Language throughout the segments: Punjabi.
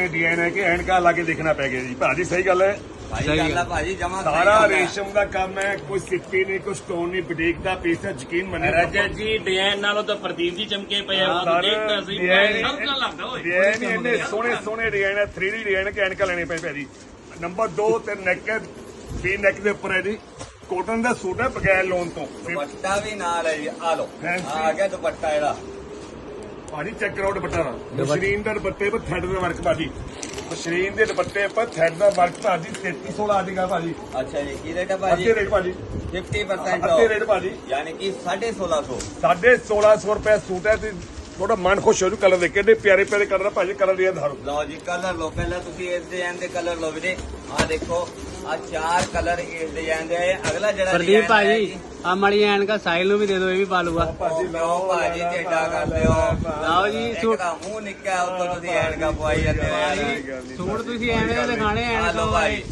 ਨਵੇਂ ਡਿਜ਼ਾਈਨ ਹੈ ਕਿ ਐਨਕਾਂ ਲਾ ਕੇ ਦੇਖਣਾ ਪੈ ਗਿਆ ਜੀ। ਭਾਜੀ ਸਹੀ ਗੱਲ ਹੈ। ਭਾਈ ਸਹੀ ਗੱਲ ਆ। ਭਾਜੀ ਜਮਾ ਸਾਰਾ ਰੇਸ਼ਮ ਦਾ ਕੰਮ ਹੈ ਕੋਈ ਸਿੱਪੀ ਨਹੀਂ ਕੋਈ ਸਟੋਨ ਨਹੀਂ ਬੁਟੀਕ ਦਾ ਪੀਸ ਹੈ ਯਕੀਨ ਮੰਨਿਆ ਰਜਤ ਜੀ ਡਿਜ਼ਾਈਨ ਨਾਲੋਂ ਤਾਂ ਪ੍ਰਦੀਪ ਜੀ ਚਮਕੇ ਪਏ ਆ ਉਹ ਦੇਖਦਾ ਸੀ। ਹਲਕਾ ਲੱਗਦਾ ਓਏ। ਡਿਜ਼ਾਈਨ ਇੰਨੇ ਸੋਹਣੇ ਸੋਹਣੇ ਡਿਜ਼ਾਈਨ ਹੈ 3D ਡਿਜ਼ਾਈਨ ਕਿ ਐਨਕਾਂ ਲੈਣੇ ਪਏ ਭਾਜੀ। ਨੰਬਰ 2 ਤੇ ਨੈਕ ਵੀ ਨੈਕ ਦੇ ਉੱਪਰ ਹੈ ਜੀ। ਕੋਟਨ ਦਾ ਸੂਟ ਹੈ ਬਗੈਰ ਲੋਨ ਤੋਂ। ਦੁਪੱਟਾ ਵੀ ਨਾਲ ਹੈ ਜੀ ਆ ਲੋ Fancy। ਆ ਗਿਆ ਦੁਪੱਟਾ ਇਹਦਾ। ਭਾਜੀ ਚੈੱਕ ਕਰੋ ਦੁਪੱਟਾ ਦਾ। ਮਸ਼ੀਨ ਦਾ ਦੁਪੱਟੇ 'ਤੇ ਥੈਡ ਦਾ ਵਰਕ ਭਾਜੀ। ਮਸ਼ੀਨ ਦੇ ਦੁਪੱਟੇ 'ਤੇ ਥੈਡ ਦਾ ਵਰਕ ਭਾਜੀ 3316 ਆਡੀਗਾ ਭਾਜੀ। ਅੱਛਾ ਜੀ ਕੀ ਰੇਟ ਹੈ ਭਾਜੀ? ਅੱਧੇ ਰੇਟ ਭਾਜੀ। 50% ਅੱਧੇ ਰੇਟ ਭਾਜੀ। ਯਾਨੀ ਕਿ 1650 ਸਾਢੇ 1600 ਰੁਪਏ ਸੂਟ ਹੈ ਤੇ ਥੋੜਾ ਮਨ ਖੁਸ਼ ਹੋ ਜੂ ਕਲਰ ਦੇਖ ਕੇ। ਕਿੰਨੇ ਪਿਆਰੇ ਪਿਆਰੇ ਕਲਰ ਆ ਭਾਜੀ ਕਲਰ ਦੀਆਂ ਧਾਰੋ। ਲਓ ਜੀ ਕਲਰ ਲੋ ਪਹਿਲਾਂ ਤੁਸੀਂ ਇਸ ਡਿਜ਼ਾਈਨ ਦੇ ਕਲਰ ਲਓ ਵੀਰੇ। ਆ ਦੇਖੋ ਆ ਚਾਰ ਕਲਰ ਇਸ ਡਿਜ਼ਾਈਨ ਦੇ ਆਏ ਅਗਲਾ ਜਿਹੜਾ ਪ੍ਰਦੀਪ ਭਾਜੀ ਆ ਮੜੀ ਐਨਕਾ ਸਾਹਿਲ ਨੂੰ ਵੀ ਦੇ ਦਿਓ ਇਹ ਵੀ ਪਾ ਲੂਗਾ ਭਾਜੀ ਲਓ ਭਾਜੀ ਟੇਡਾ ਕਰਦੇ ਹੋ ਲਓ ਜੀ ਇੱਕ ਸੂਟ ਦਾ ਮੂੰਹ ਨਿੱਕਾ ਉੱਤੋਂ ਤੁਸੀਂ ਐਨਕਾਂ ਪਵਾਈ ਜਾਂਦੇ ਹੋ ਸੂਟ ਤੁਸੀਂ ਐਵੇਂ ਦੇ ਦਿਖਾਣੇ ਆ ਐਨਕਾ ਲਓ ਭਾਈ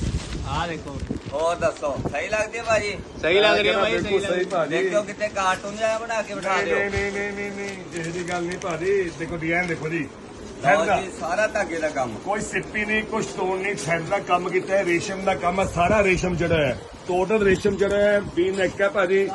ਆ ਦੇਖੋ। ਹੋਰ ਦੱਸੋ ਸਹੀ ਲੱਗਦੀ ਹੈ ਭਾਜੀ? ਸਹੀ ਲੱਗ ਰਹੀ ਹੈ ਭਾਈ ਬਿਲਕੁਲ ਸਹੀ ਲੱਗ ਭਾਜੀ। ਦੇਖਿਓ ਕਿਤੇ ਕਾਰਟੂਨ ਜਿਹਾ ਬਣਾ ਕੇ ਬਿਠਾ ਨਹੀਂ ਦਿਓ। ਨਹੀਂ ਨਹੀਂ ਨਹੀਂ ਨਹੀਂ ਜਿਹੀ ਦੀ ਗੱਲ ਨਹੀਂ ਭਾਜੀ। ਦੇਖੋ ਡਿਜ਼ਾਈਨ ਦੇਖੋ ਜੀ। ਸਾਰਾ ਧਾਗੇ ਦਾ ਕੰਮ। ਕੋਈ ਸਿੱਪੀ ਨਹੀਂ ਕੋਈ ਸਟੋਨ ਨਹੀਂ ਥੈਡ ਦਾ ਕੰਮ ਕੀਤਾ ਹੈ ਰੇਸ਼ਮ ਦਾ ਕੰਮ ਹੈ ਸਾਰਾ ਰੇਸ਼ਮ ਜਿਹੜਾ ਹੈ। ਟੋਟਲ ਰੇਸ਼ਮ ਜਿਹੜਾ ਹੈ ਵੀ ਨੈਕ ਹੈ ਭਾਜੀ।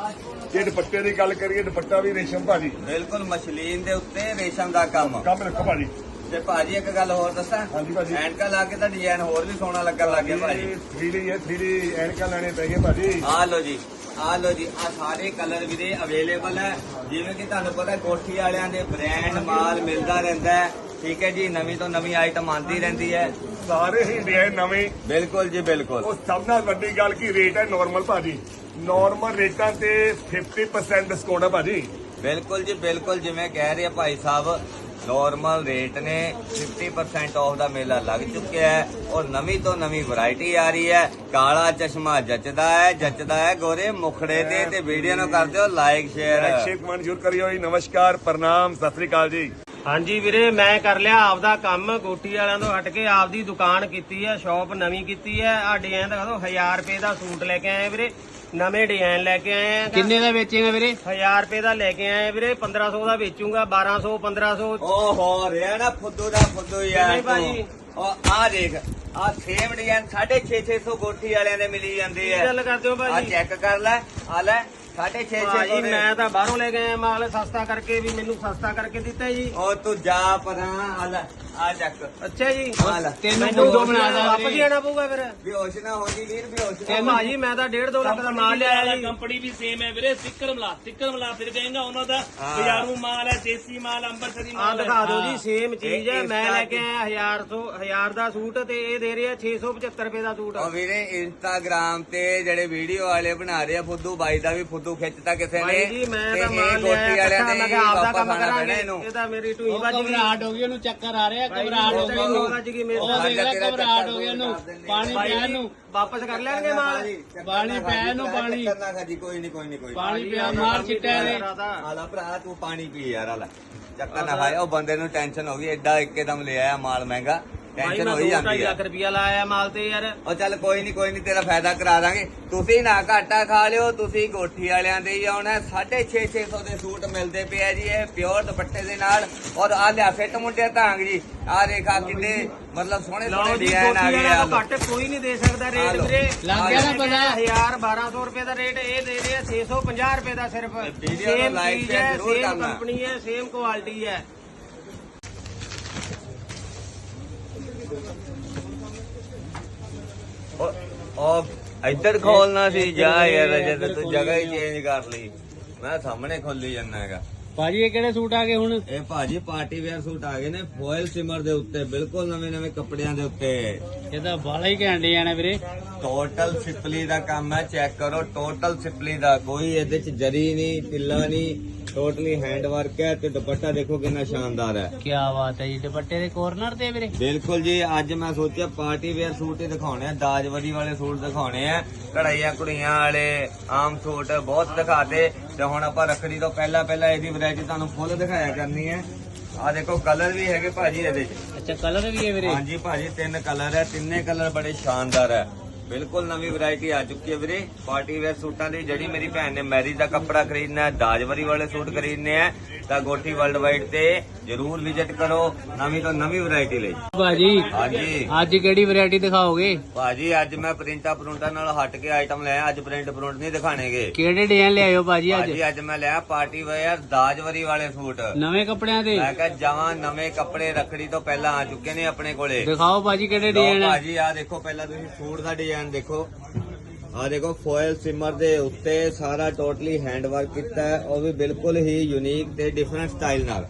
ਜੇ ਦੁਪੱਟੇ ਦੀ ਗੱਲ ਕਰੀਏ ਦੁਪੱਟਾ ਵੀ ਰੇਸ਼ਮ ਭਾਜੀ। ਬਿਲਕੁਲ ਮਸ਼ਲੀਨ ਦੇ ਉੱਤੇ ਰੇਸ਼ਮ ਦਾ ਕੰਮ। ਕੰਮ ਰੱਖੋ ਭਾਜੀ। ਤੇ ਭਾਜੀ ਇੱਕ ਗੱਲ ਹੋਰ ਦੱਸਾਂ? ਹਾਂਜੀ ਭਾਜੀ। ਐਨਕਾ ਲਾ ਕੇ ਤਾਂ ਡਿਜ਼ਾਈਨ ਹੋਰ ਵੀ ਸੋਹਣਾ ਲੱਗਣ ਲੱਗ ਗਿਆ ਭਾਜੀ। 3D ਹੈ 3D ਐਨਕਾਂ ਲੈਣੇ ਪੈ ਗਏ ਭਾਜੀ। ਆ ਲੋ ਜੀ ਆ ਲੋ ਜੀ ਆ ਸਾਰੇ ਕਲਰ ਵੀਰੇ ਅਵੇਲੇਬਲ ਹੈ। ਜਿਵੇਂ ਕਿ ਤੁਹਾਨੂੰ ਪਤਾ ਕੋਠੀ ਵਾਲਿਆਂ ਦੇ ਬ੍ਰਾਂਡ ਮਾਲ ਮਿਲਦਾ ਰਹਿੰਦਾ ਹੈ। ਠੀਕ ਹੈ ਜੀ ਨਵੀਂ ਤੋਂ ਨਵੀਂ ਆਈਟਮ ਆਉਂਦੀ ਰਹਿੰਦੀ ਹੈ। ਸਾਰੇ ਹੀ ਡਿਜ਼ਾਈਨ ਨਵੇਂ। ਬਿਲਕੁਲ ਜੀ ਬਿਲਕੁਲ। ਉਹ ਸਭ ਨਾਲ ਵੱਡੀ ਗੱਲ ਕੀ ਰੇਟ ਹੈ ਨਾਰਮਲ ਭਾਜੀ। ਨਾਰਮਲ ਰੇਟਾਂ ਤੇ 50% ਡਿਸਕਾਊਂਟ ਹੈ ਭਾਜੀ। ਬਿਲਕੁਲ ਜੀ ਬਿਲਕੁਲ ਜਿਵੇਂ ਕਹਿ ਰਹੇ ਆ ਭਾਈ ਸਾਹਿਬ ਨਾਰਮਲ ਰੇਟ ਨੇ 50% ਆਫ ਦਾ ਮੇਲਾ ਲੱਗ ਚੁੱਕਿਆ ਹੈ ਔਰ ਨਵੀਂ ਤੋਂ ਨਵੀਂ ਵੈਰਾਈਟੀ ਆ ਰਹੀ ਹੈ। ਕਾਲਾ ਚਸ਼ਮਾ ਜੱਚਦਾ ਹੈ ਜੱਚਦਾ ਹੈ ਗੋਰੇ ਮੁਖੜੇ ਤੇ ਤੇ ਵੀਡੀਓ ਨੂੰ ਕਰ ਦਿਓ ਲਾਈਕ ਸ਼ੇਅਰ ਸ਼ੇਕ ਮਨ ਜੁਰ ਕਰਿਓ ਜੀ ਨਮਸਕਾਰ ਪ੍ਰਣਾਮ ਸਤਿ ਸ੍ਰੀ ਅਕਾਲ ਜੀ। ਹਾਂਜੀ ਵੀਰੇ ਮੈਂ ਕਰ ਲਿਆ ਆਪਦਾ ਕੰਮ। ਕੋਠੀ ਵਾਲਿਆਂ ਤੋਂ ਹਟ ਕੇ ਆਪਦੀ ਦੁਕਾਨ ਕੀਤੀ ਹੈ ਸ਼ਾਪ ਨਵੀਂ ਕੀਤੀ ਹੈ ਆ ਡਿਜ਼ਾਈਨ ਦਿਖਾ ਦਿਓ 1000 ਰੁਪਏ ਦਾ ਸੂਟ ਲੈ ਕੇ ਆਏ ਵੀਰੇ। ਨਵੇਂ ਡਿਜ਼ਾਈਨ ਲੈ ਕੇ ਆਏ ਆ। ਕਿੰਨੇ ਦਾ ਵੇਚੇਗਾ ਵੀਰੇ? 1000 ਰੁਪਏ ਦਾ ਲੈ ਕੇ ਆਏ ਵੀਰੇ 1500 ਦਾ ਵੇਚੂਗਾ 1200 1500 ਓਹੋ ਰਿਆ ਨਾ ਫੁੱਦੂ ਦਾ ਫੁੱਦੂ ਯਾਰ ਭਾਜੀ। ਆ ਦੇਖ ਆ ਸੇਮ ਡਿਜ਼ਾਈਨ 650 ਕੋਠੀ ਵਾਲਿਆਂ ਦੇ ਮਿਲੀ ਜਾਂਦੇ ਕੀ ਆ ਗੱਲ ਕਰਦੇ ਹੋ ਆ ਚੈੱਕ ਕਰ ਲੈ ਆ ਲੈ। 650 ਭਾਜੀ ਦੇ। ਮੈਂ ਤਾਂ ਬਾਹਰੋਂ ਲੈ ਕੇ ਆਇਆ ਮਾਲ ਸਸਤਾ ਕਰਕੇ ਵੀ ਮੈਨੂੰ ਸਸਤਾ ਕਰਕੇ ਦਿੱਤਾ ਜੀ। ਉਹ ਤੂੰ ਜਾ ਪਰਾਂ ਆ ਲੈ। ਆ ਚੱਕ। ਅੱਛਾ ਜੀ। ਆ ਲੈ। ਤੈਨੂੰ ਮੈਨੂੰ ਫੁੱਦੂ ਬਣਾ ਦਾ। ਵਾਪਸ ਹੀ ਆਣਾ ਪਊਗਾ ਫਿਰ। ਬੇਹੋਸ਼ ਨਾ ਹੋ ਜੀ ਵੀਰ ਬੇਹੋਸ਼ ਨਾ ਤੇ ਭਾਜੀ ਮੈਂ ਤਾਂ 1.5 2 ਲੱਖ ਦਾ ਮਾਲ ਲਿਆਇਆ ਜੀ। ਕੰਪਨੀ ਵੀ ਸੇਮ ਹੈ ਵੀਰੇ ਸਟicker ਮਿਲਾ ਸਟicker ਮਿਲਾ ਫਿਰ ਕਹੇਗਾ ਉਹਨਾਂ ਦਾ ਹਾਂ। ਬਜ਼ਾਰੂ ਮਾਲ ਹੈ ਦੇਸੀ ਮਾਲ ਅੰਬਰਸਰੀ ਆ ਮਾਲ ਹੈ। ਦਿਖਾ ਦਿਓ ਜੀ ਸੇਮ ਚੀਜ਼ ਹੈ। ਇਹ ਮੈਂ ਇਸ ਲੈ ਕੇ ਆਇਆ 1000 ਤੋਂ 1000 ਦਾ ਸੂਟ ਤੇ ਇਹ ਦੇ ਰਿਹਾ 675 ਰੁਪਏ ਦਾ ਸੂਟ। ਉਹ ਵੀਰੇ ਇੰਸਟਾਗ੍ਰਾਮ ਤੇ ਜਿਹੜੇ ਵੀਡੀਓ ਵਾਲੇ ਬਣਾ ਰਹੇ ਆ ਫੁੱਦੂ ਬਾਈ ਦਾ ਵੀ ਫੁੱਦੂ ਖਿੱਚਤਾ ਕਿਸੇ ਨੇ। ਭਾਈ ਜੀ ਮੈਂ ਤੇ ਤਾਂ ਇਹ ਮਾਲ ਕੋਠੀ ਲਿਆ ਵਾਲਿਆਂ ਇਕੱਠਾ ਦੇ ਮੈਂ ਕਿਹਾ ਆਪਦਾ ਵਾਪਸ ਕੰਮ ਆਉਣਾ ਪੈਣਾ ਕਰਾਂਗੇ। ਇਹਨੂੰ। ਇਹ ਤਾਂ ਮੇਰੀ ਟੂਈ ਵੱਜ ਗਈ। ਘਬਰਾਹਟ ਹੋ ਗਈ ਉਹਨੂੰ ਚੱਕਰ ਆ ਰਿਹਾ ਭਾਈ, ਘਬਰਾਹਟ ਹੋ ਗਈ ਉਹ ਉਹਨੂੰ ਵੱਜ ਗਈ ਮੇਰੇ ਉਹ ਨਾਲ। ਦੇਖ ਲੈ ਤੇਰਾ ਘਬਰਾਹਟ ਚੱਕਰ ਹੋ ਗਿਆ ਕਰ ਦਿੰਦੇ। ਪਾਣੀ ਭਾਈ ਪਿਆ ਜੀ, ਨੂੰ ਵਾਪਸ ਕਰ ਲੈਣਗੇ ਮਾਲ? ਪਾਣੀ ਪਿਆ ਇਹਨੂੰ ਪਾਣੀ। ਕਰਨਾ ਖਾਜੀ ਕੋਈ ਨਹੀਂ ਕੋਈ ਨਹੀਂ ਕੋਈ ਨੀ। ਪਾਣੀ ਪਿਆ ਮਾਰ ਚਿੱਟਿਆ ਨੇ ਆਲਾ ਭਰਾ ਤੂੰ ਪਾਣੀ ਪੀ ਯਾਰ ਆਲਾ ਚੱਕਰ ਨਾ ਖਾਏ ਉਹ ਬੰਦੇ ਨੂੰ ਟੈਨਸ਼ਨ ਹੋ ਗਈ ਐਡਾ ਇੱਕਦਮ ਲੈ ਆਇਆ ਮਾਲ ਮਹਿੰਗਾ। ਟੈਨਸ਼ਨ ਹੋਈ 2 ਜਾਂਦੀ ਲੱਖ ਹੈ ਰੁਪਿਆ ਲਾਇਆ ਮਾਲ ਤੇ ਯਾਰ। ਉਹ ਚੱਲ ਕੋਈ ਨਹੀਂ ਕੋਈ ਨਹੀਂ ਤੇਰਾ ਫਾਇਦਾ ਕਰਾ ਦਾਂਗੇ। ਤੁਸੀਂ ਨਾ ਘਾਟਾ ਖਾ ਲਿਓ ਤੁਸੀਂ ਕੋਠੀ ਵਾਲਿਆਂ ਦੇ ਹੀ ਆਉਣਾ 650 ਦੇ ਸੂਟ ਮਿਲਦੇ ਪਿਆ ਜੀ ਇਹ ਪਿਓਰ ਦੁਪੱਟੇ ਦੇ ਨਾਲ। ਔਰ ਆ ਲਿਆ ਫਿੱਟ ਮੁੰਡੇ ਤਾਂਗ ਜੀ। ਆ ਦੇਖਾ ਕਿੰਨੇ ਮਤਲਬ ਸੋਹਣੇ ਸੋਹਣੇ ਡਿਜ਼ਾਈਨ ਆ ਗਏ ਆ ਘੱਟ ਕੋਈ ਨਹੀਂ ਦੇ ਸਕਦਾ ਆ ਰੇਟ। ਵੀਰੇ। ਲੱਗ ਗਿਆ ਨਾ ਪਤਾ? 1000 1200 ਰੁਪਏ ਦਾ ਰੇਟ ਇਹ ਦੇ ਰਿਹਾ 650 ਰੁਪਏ ਦਾ ਸਿਰਫ। ਵੀਡੀਓ ਨੂੰ ਹੈ ਜ਼ਰੂਰ ਕਰਨਾ। ਕੰਪਨੀ ਹੈ ਸੇਮ ਕੁਆਲਿਟੀ ਹੈ। ਉਹ- ਇੱਧਰ ਖੋਲਣਾ ਸੀ, ਜਾ ਯਾਰ ਜਦ ਤੂੰ ਜਗ੍ਹਾ ਹੀ ਚੇਂਜ ਕਰ ਲਈ। ਮੈਂ ਸਾਹਮਣੇ ਖੋਲੀ ਜਾਂਦਾ ਹੈਗਾ। ਭਾਜੀ ਇਹ ਕਿਹੜੇ ਸੂਟ ਆ ਗਏ ਹੁਣ? ਇਹ ਭਾਜੀ ਪਾਰਟੀ ਵੇਅਰ ਸੂਟ ਆ ਗਏ ਨੇ ਫੋਇਲ ਸਿਮਰ ਦੇ ਉੱਤੇ ਬਿਲਕੁਲ ਨਵੇਂ ਨਵੇਂ ਕੱਪੜਿਆਂ ਦੇ ਉੱਤੇ। ਇਹ ਤਾਂ ਬਾਲਾ ਹੀ ਘੈਂਟ ਜਾਣਾ ਵੀਰੇ। ਟੋਟਲ ਸਿਪਲੀ ਦਾ ਕੰਮ ਹੈ ਚੈੱਕ ਕਰੋ ਟੋਟਲ ਸਿਪਲੀ ਦਾ ਕੋਈ ਇਹਦੇ ਚ ਜਰੀ ਨਹੀਂ ਤਿੱਲਾ ਨਹੀਂ ਟੋਟਲੀ ਹੈਂਡ ਵਰਕ ਹੈ ਤੇ ਦੁਪੱਟਾ ਦੇਖੋ ਕਿੰਨਾ ਸ਼ਾਨਦਾਰ ਹੈ। ਕੀ ਬਾਤ ਹੈ ਜੀ ਦੁਪੱਟੇ ਦੇ ਕੋਰਨਰ ਤੇ ਵੀਰੇ। ਬਿਲਕੁਲ ਜੀ ਅੱਜ ਮੈਂ ਸੋਚਿਆ ਪਾਰਟੀ ਵੇਅਰ ਸੂਟ ਹੀ ਦਿਖਾਉਣੇ ਆ ਦਾਜਵਰੀ ਵਾਲੇ ਸੂਟ ਦਿਖਾਉਣੇ ਆ ਕਢਾਈਆਂ ਕੁੜੀਆਂ ਵਾਲੇ ਆਮ ਸੂਟ ਬਹੁਤ ਦਿਖਾਤੇ। ਤੇ ਹੁਣ ਆਪਾਂ ਰੱਖੜੀ ਤੋਂ ਪਹਿਲਾਂ ਪਹਿਲਾਂ ਇਹਦੀ ਵੈਰਾਈਟੀ ਤੁਹਾਨੂੰ ਫੁੱਲ ਦਿਖਾਇਆ ਕਰਨੀ ਹੈ। ਆ ਦੇਖੋ ਕਲਰ ਵੀ ਹੈਗੇ ਭਾਜੀ ਇਹਦੇ 'ਚ। ਅੱਛਾ ਕਲਰ ਵੀ ਹੈ ਵੀਰੇ? ਹਾਂਜੀ ਭਾਜੀ ਤਿੰਨ ਕਲਰ ਹੈ ਤਿੰਨੇ ਕਲਰ ਬੜੇ ਸ਼ਾਨਦਾਰ ਹੈ। ਬਿਲਕੁਲ ਨਵੀਂ ਵੈਰਾਈਟੀ ਆ ਚੁੱਕੀ ਹੈ ਵੀਰੇ। ਪਾਰਟੀ ਵੇਅਰ ਸੂਟਾਂ ਦੀ ਜਿਹੜੀ ਮੇਰੀ ਭੈਣ ਨੇ ਮੈਰਿਜ ਦਾ ਕੱਪੜਾ ਖਰੀਦਣਾ ਹੈ ਦਾਜਵਰੀ ਵਾਲੇ ਸੂਟ ਖਰੀਦਨੇ ਆ ਤਾਂ ਗੋਠੀ ਵਰਲਡ ਵਾਈਡ ਤੇ ਜਰੂਰ ਵਿਜ਼ਿਟ ਕਰੋ। ਨਵੀਂ ਤੋਂ ਨਵੀਂ ਵੈਰਾਈਟੀ ਲਈ। ਭਾਜੀ ਹਾਂਜੀ। ਅੱਜ ਕਿਹੜੀ ਵੈਰਾਈਟੀ ਦਿਖਾਓਗੇ? ਭਾਜੀ ਅੱਜ ਮੈਂ ਪ੍ਰਿੰਟਾਂ ਪ੍ਰੁੰਟਾਂ ਨਾਲ ਹਟ ਕੇ ਆਈਟਮ ਲਿਆ ਅੱਜ ਪ੍ਰਿੰਟ ਪ੍ਰੁੰਟ ਨਹੀਂ ਦਿਖਾਣੇਗੇ। ਕਿਹੜੇ ਡਿਜ਼ਾਈਨ ਲਿਆਇਓ ਭਾਜੀ ਅੱਜ? ਭਾਜੀ ਅੱਜ ਮੈਂ ਲਿਆ ਪਾਰਟੀ ਵੇਅਰ ਦਾਜਵਰੀ ਵਾਲੇ ਸੂਟ। ਨਵੇਂ ਕੱਪੜਿਆਂ ਦੇ? ਮੈਂ ਕਿਹਾ ਜਵਾਂ ਨਵੇਂ ਕੱਪੜੇ ਰੱਖੜੀ ਤੋਂ ਪਹਿਲਾਂ ਆ ਚੁੱਕੇ ਨੇ ਆਪਣੇ ਕੋਲੇ। ਦਿਖਾਓ ਭਾਜੀ ਕਿਹੜੇ ਡਿਜ਼ਾਈਨ ਭਾਜੀ ਆ ਦੇਖੋ ਪਹਿਲਾਂ ਤੁਸੀਂ ਸੂਟ ਦਾ ਡਿਜ਼ਾਈਨ ਦੇਖੋ। ਆ ਦੇਖੋ ਫੋਇਲ ਸਿਮਰ ਦੇ ਉੱਤੇ ਸਾਰਾ ਟੋਟਲੀ ਹੈਂਡ ਵਰਕ ਕੀਤਾ ਹੈ। ਉਹ ਵੀ ਬਿਲਕੁਲ ਹੀ ਯੂਨੀਕ ਤੇ ਡਿਫਰੈਂਟ ਸਟਾਈਲ ਨਾਲ।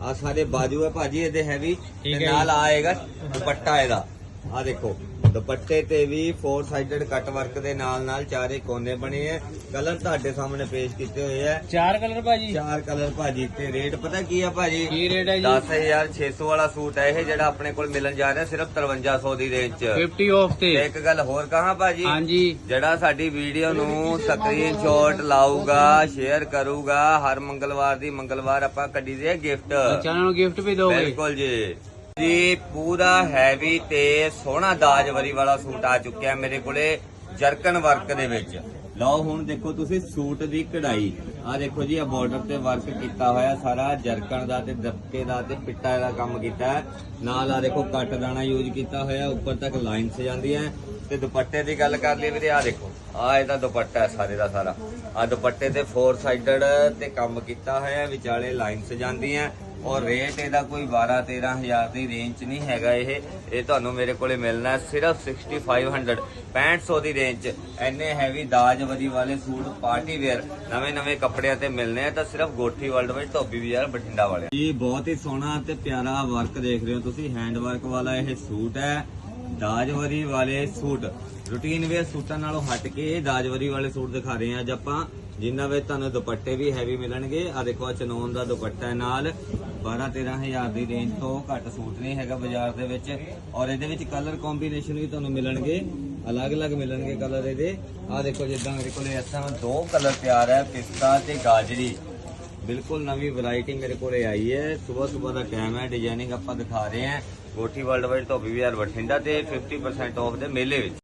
ਆ ਸਾਰੇ ਬਾਜੂ ਹੈ ਭਾਜੀ ਇਹਦੇ ਹੈਵੀ ਤੇ ਨਾਲ ਆਏਗਾ ਦੁਪੱਟਾ ਇਹਦਾ। ਆ ਦੇਖੋ ਦੁਪੱਟੇ ਤੇ ਵੀ ਫੋਰ ਸਾਈਡਡ ਕੱਟ ਵਰਕ ਦੇ ਨਾਲ ਨਾਲ ਚਾਰੇ ਕੋਨੇ ਬਣੇ ਹੈ ਕਲਰ ਤੁਹਾਡੇ ਸਾਹਮਣੇ ਪੇਸ਼ ਕੀਤੇ ਹੋਏ ਆ। ਚਾਰ ਕਲਰ ਭਾਜੀ। ਚਾਰ ਕਲਰ ਭਾਜੀ ਤੇ ਰੇਟ ਪਤਾ ਕੀ ਆ ਭਾਜੀ? ਕੀ ਰੇਟ ਹੈ ਜੀ? 10600 ਵਾਲਾ ਸੂਟ ਹੈ ਇਹ ਜਿਹੜਾ ਆਪਣੇ ਕੋਲ ਮਿਲਣ ਜਾ ਰਿਹਾ ਸਿਰਫ 5300 ਦੀ ਰੇਂਜ 'ਚ 50 ਆਫ ਤੇ ਇੱਕ ਗੱਲ ਹੋਰ ਕਹਾਂ ਭਾਜੀ? ਹਾਂਜੀ। ਜਿਹੜਾ ਸਾਡੀ ਵੀਡੀਓ ਨੂੰ ਸਕਰੀਨਸ਼ਾਟ ਲਾਊਗਾ ਸ਼ੇਅਰ ਕਰੂਗਾ ਹਰ ਮੰਗਲਵਾਰ ਦੀ ਮੰਗਲਵਾਰ ਆਪਾਂ ਕੱਢੀ ਦੇ ਗਿਫਟ ਅੱਛਾ ਨੂੰ ਗਿਫਟ ਵੀ ਦੋਗੇ? ਬਿਲਕੁਲ ਜੀ। ਜੀ, ਪੂਰਾ ਹੈਵੀ ਤੇ ਸੋਹਣਾ ਦਾਜਵਰੀ ਵਾਲਾ ਸੂਟ ਆ ਚੁੱਕਿਆ ਮੇਰੇ ਕੋਲੇ ਜਰਕਨ ਵਰਕ ਦੇ ਵਿੱਚ। ਲਓ ਹੁਣ ਦੇਖੋ ਤੁਸੀਂ ਸੂਟ ਦੀ ਕਢਾਈ। ਆ ਦੇਖੋ ਜੀ ਆ ਬਾਰਡਰ ਤੇ ਵਰਕ ਕੀਤਾ ਹੋਇਆ ਸਾਰਾ, ਜਰਕਨ ਦਾ ਤੇ ਦਬਕੇ ਦਾ ਤੇ ਪਿੱਟਾ ਦਾ ਕੰਮ ਕੀਤਾ। ਹੈ ਨਾਲ ਆ ਦੇਖੋ ਕੱਟ ਦਾਣਾ ਯੂਜ਼ ਕੀਤਾ ਹੋਇਆ, ਉੱਪਰ ਤੱਕ ਲਾਈਨਸ ਜਾਂਦੀਆਂ। ਤੇ ਦੁਪੱਟੇ ਦੀ ਗੱਲ ਕਰ ਲਈ ਵੀਰੇ, ਆ ਦੇਖੋ, ਆ ਇਹਦਾ ਦੁਪੱਟਾ ਹੈ ਸਾਰੇ ਦਾ ਸਾਰਾ। ਆ ਦੁਪੱਟੇ ਤੇ ਫੋਰ ਸਾਈਡਡ ਤੇ ਕੰਮ ਕੀਤਾ ਹੋਇਆ, ਵਿਚਾਲੇ ਲਾਈਨ ਲਾਈਨਸ ਜਾਂਦੀਆਂ। ਔਰ ਰੇਟ ਇਹਦਾ ਕੋਈ 12 13000 ਦੀ ਰੇਂਜ 'ਚ ਨਹੀਂ ਹੈਗਾ ਇਹ। ਇਹ ਤੁਹਾਨੂੰ ਮੇਰੇ ਕੋਲੇ ਮਿਲਣਾ ਸਿਰਫ 6500 6500 ਦੀ ਰੇਂਜ 'ਚ ਐਨੇ ਹੈਵੀ ਦਾਜਵਰੀ ਵਾਲੇ ਸੂਟ ਪਾਰਟੀ ਵੇਅਰ ਨਵੇਂ ਨਵੇਂ ਕੱਪੜਿਆਂ ਤੇ ਮਿਲਨੇ ਆ ਤਾਂ ਸਿਰਫ ਗੋਠੀ ਵਰਲਡ ਵਿੱਚ ਧੋਬੀ ਬਾਜ਼ਾਰ ਬਠਿੰਡਾ ਵਾਲੇ ਜੀ ਬਹੁਤ ਹੀ ਸੋਹਣਾ ਤੇ ਪਿਆਰਾ ਵਰਕ ਦੇਖ ਰਹੇ ਹੋ ਤੁਸੀਂ। ਹੈਂਡ ਵਰਕ ਵਾਲਾ ਇਹ ਸੂਟ ਹੈ। ਦਾਜਵਰੀ ਵਾਲੇ ਸੂਟ। ਰੂਟੀਨ ਵੇਅਰ ਸੂਟਾਂ ਨਾਲੋਂ ਹਟ ਕੇ ਇਹ ਦਾਜਵਰੀ ਵਾਲੇ ਸੂਟ ਦਿਖਾ ਰਹੇ ਹਾਂ ਅੱਜ ਆਪਾਂ। ਜਿਨ੍ਹਾਂ ਵਿੱਚ ਤੁਹਾਨੂੰ ਦੁਪੱਟੇ ਵੀ ਹੈਵੀ ਮਿਲਣਗੇ। ਆ ਦੇਖੋ ਆ ਚਨੋਨ ਦਾ ਦੁਪੱਟਾ ਹੈ ਨਾਲ। 12 13000 ਦੀ ਰੇਂਜ ਤੋਂ ਘੱਟ ਸੂਟ ਨਹੀਂ ਹੈਗਾ ਬਾਜ਼ਾਰ ਦੇ ਵਿੱਚ। ਔਰ ਇਹਦੇ ਵਿੱਚ ਕਲਰ ਕੰਬੀਨੇਸ਼ਨ ਵੀ ਤੁਹਾਨੂੰ ਮਿਲਣਗੇ। ਅਲੱਗ-ਅਲੱਗ ਮਿਲਣਗੇ ਕਲਰ ਇਹਦੇ। ਆ ਦੇਖੋ ਜਿੱਦਾਂ ਮੇਰੇ ਕੋਲੇ ਇਸ ਤਰ੍ਹਾਂ ਦੋ ਕਲਰ ਤਿਆਰ ਹੈ, ਪਿਸਤਾ ਤੇ ਗਾਜਰੀ। ਬਿਲਕੁਲ ਨਵੀਂ ਵੈਰਾਈਟੀ ਮੇਰੇ ਕੋਲੇ ਆਈ ਹੈ। ਸਵੇਰ ਸਵੇਰ ਦਾ ਟਾਈਮ ਹੈ ਡਿਜ਼ਾਈਨਿੰਗ ਆਪਾਂ ਦਿਖਾ ਰਹੇ ਹਾਂ। ਗੋਠੀ ਵਰਲਡ ਵਾਈਡ ਧੋਬੀ ਬਾਜ਼ਾਰ ਬਠਿੰਡਾ ਤੇ 50% ਆਫ ਦੇ ਮੇਲੇ ਵਿੱਚ।